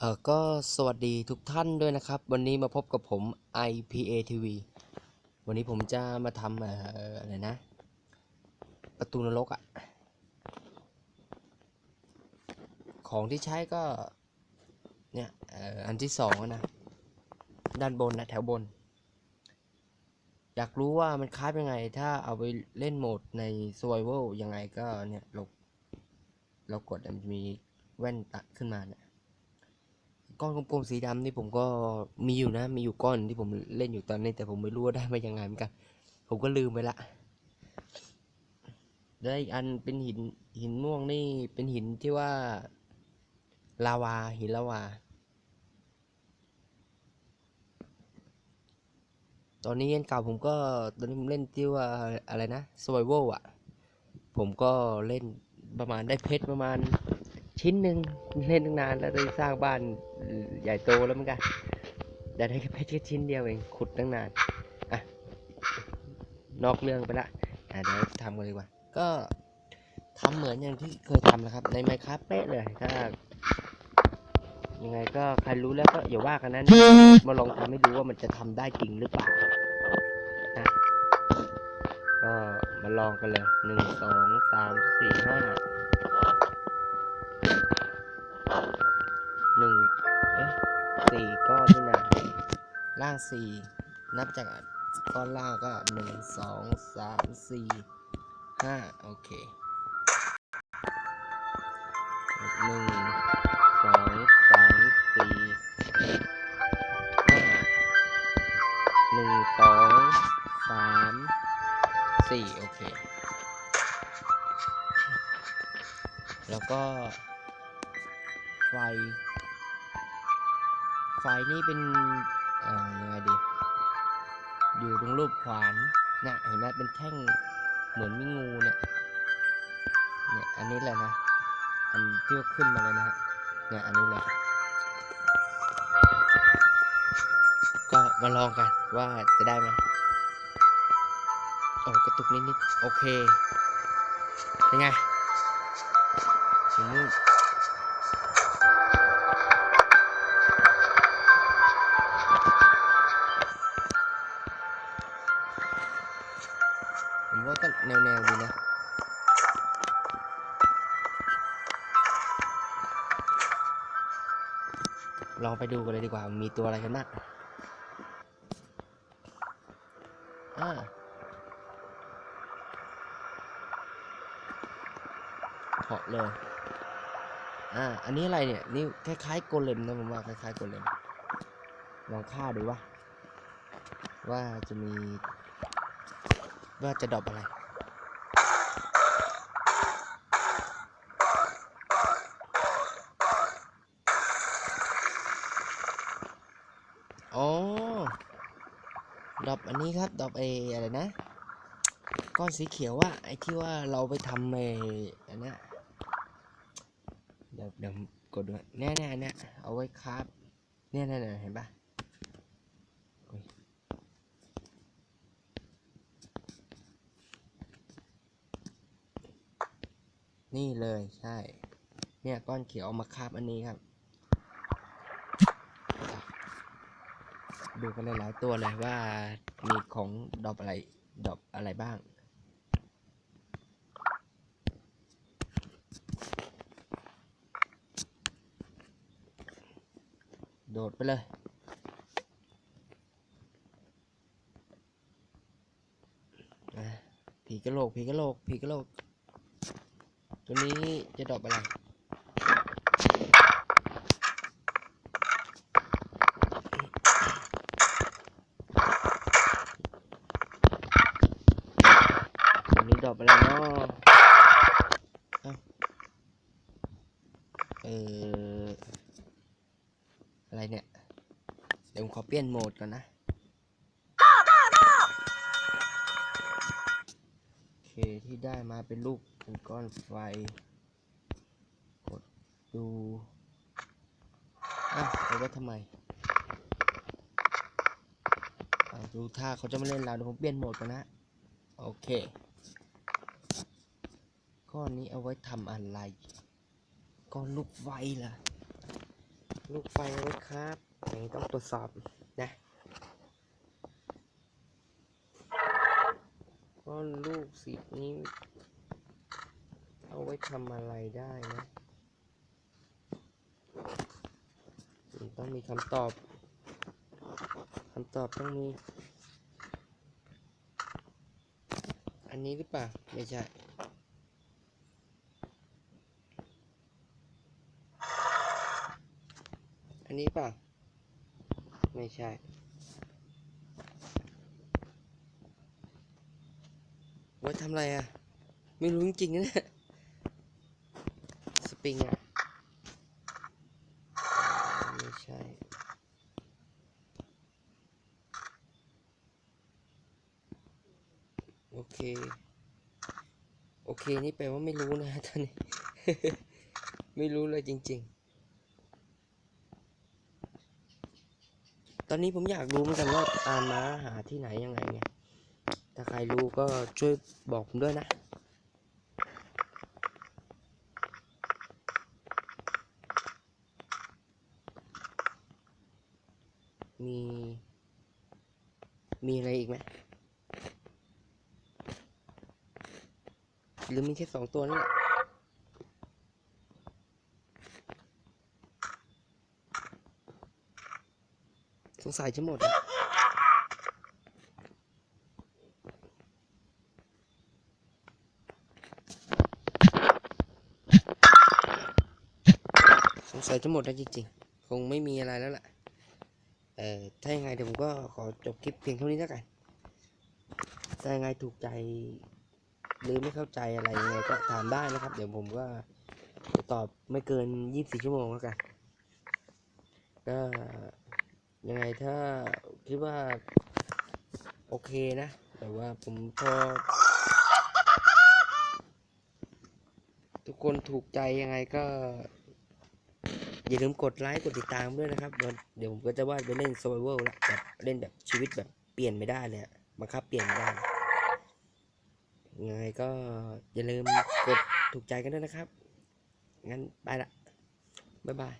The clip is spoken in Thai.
เออก็สวัสดีทุกท่านด้วยนะครับ วันนี้มาพบกับผม IPA TV วันนี้ผมจะมาทำอะไรนะ ประตูนรกอะ่ะของที่ใช้ก็ เนี่ยอ,อ,อันที่สองนะ ด้านบนนะแถวบน อยากรู้ว่ามันคราฟยังไง ถ้าเอาไปเล่นโหมดใน Survival ยังไงก็เนี่ยเราเรากดมันจะมีแว่นตัดขึ้นมาเนี่ย ก้อนกลมๆสีดำนี่ผมก็มีอยู่นะ มีอยู่ก้อนที่ผมเล่นอยู่ตอนนี้ แต่ผมไม่รู้ว่าได้มายังไงเหมือนกัน ผมก็ลืมไปละแล้วอีกอันเป็นหินหินม่วงนี่เป็นหินที่ว่าลาวาหินลาวา ตอนนี้อันเก่าผมก็ตอนนี้ผมเล่นที่ว่าอะไรนะ survival อะผมก็เล่นประมาณได้เพชรประมาณ ชิ้นหนึ่งเล่นตั้งนานแล้วได้สร้างบ้านใหญ่โตแล้วเหมือนกันแต่ได้แค่เพชรแค่ชิ้นเดียวเองขุดตั้งนานอะนอกเรื่องไปละอะเดี๋ยวทำกันดีกว่าก็ทำเหมือนอย่างที่เคยทำนะครับ ในไมครับเป๊ะเลยถ้ายังไงก็ใครรู้แล้วก็อย่าว่ากันนะมาลองทำให้ดูว่ามันจะทำได้จริงหรือเปล่านะก็มาลองกันเลยหนึ่งสองสามสี่ห้า ก้อนนี่นะล่างสี่นับจากก้อนล่างก็หนึ่งสองสามสี่ห้าโอเคหนึ่งสองสามสี่ห้าหนึ่งสองสามสี่โอเค แล้วก็ไฟ ไฟนี่เป็นเอ่อยังไงดี อยู่ตรงรูปขวานนะเห็นไหมเป็นแท่งเหมือนมีงูเนี่ยเนี่ยอันนี้แหละนะ อันที่ว่าขึ้นมาเลยนะฮะเนี่ยอันนี้เลยก็มาลองกันว่าจะได้ไหมโอ้กระตุกนิดๆโอเคเป็นไงถึง ว่าก็แนวๆดีนะลองไปดูกันเลยดีกว่า มีตัวอะไรกันบ้างอ่าเหาะเลย อ่า อันนี้อะไรเนี่ย นี่คล้ายๆโกเลมนะผมว่าคล้ายๆโกเลม ลองฆ่าดูว่า ว่าจะมี ว่าจะดรอปอะไรอ๋อดรอปอันนี้ครับดรอปไออะไรนะ ก้อนสีเขียวอะไอที่ว่าเราไปทำไออันนี้เดี๋ยวเดี๋ยวกดดูแน่แน่เนี่ยเอาไว้คราฟเนี่ยเนี่ยเนี่ยเห็นปะโอ้ย นี่เลยใช่ เนี่ยก้อนเขียวมาคาบอันนี้ครับ ดูกันหลายๆตัวเลยว่ามีของดอกอะไรดอกอะไรบ้างโดดไปเลยอะผีกระโหลกผีกระโหลกผีกระโหลก ตัวนี้จะดรอปอะไรตัวนี้ดรอปอะไรเนาะเอออะไรเนี่ย เดี๋ยวผมขอเปลี่ยนโหมดก่อนนะโอเคที่ได้มาเป็นลูก เป็นก้อนไฟ กดดูอ้าวเอาไว้ทำไมดูท่าเขาจะไม่เล่นเราเดี๋ยวผมเปลี่ยนโหมดกันนะ โอเค ก้อนนี้เอาไว้ทำอะไร ก้อนลูกไฟล่ะ ลูกไฟเอาไว้ครับอย่างนี้ต้องตรวจสอบนะว่าลูกศิษย์นี้ ไว้ทำอะไรได้นะมันต้องมีคำตอบคำตอบต้องมี อันนี้หรือเปล่า ไม่ใช่อันนี้เปล่าไม่ใช่ ไว้ทำอะไรอะ ไม่รู้จริงๆนะเนี่ยส ปริงอะ ไม่ใช่ โอเค โอเค นี่แปลว่าไม่รู้นะตอนนี้ ไม่รู้เลยจริง ๆ ตอนนี้ผมอยากรู้เหมือนกันว่าตามม้าหาที่ไหนยังไงไงถ้าใครรู้ก็ช่วยบอกผมด้วยนะ มี มีอะไรอีกไหม หรือมีแค่สองตัวนี่แหละสงสัยจะหมดอะสงสัยจะหมดแล้วจริงๆ คงไม่มีอะไรแล้วล่ะ เอ่อ ถ้ายังไงเดี๋ยวผมก็ขอจบคลิปเพียงเท่านี้แล้วกัน ถ้ายังไงถูกใจ หรือไม่เข้าใจอะไรยังไงก็ถามได้นะครับ เดี๋ยวผมก็ตอบไม่เกิน 24 ชั่วโมงแล้วกันก็ยังไงถ้าคิดว่า โอเคนะ แต่ว่าผมพอ ทุกคนถูกใจยังไงก็ อย่าลืมกดไลค์กดติดตามด้วยนะครับ เดี๋ยวเดี๋ยวผมก็จะว่าไปเล่น survival ละแบบเล่นแบบชีวิตแบบเปลี่ยนไม่ได้เลยบังคับเปลี่ยนไม่ได้ ยังไงก็อย่าลืมกดถูกใจกันด้วยนะครับ งั้นไปละ บ๊ายบาย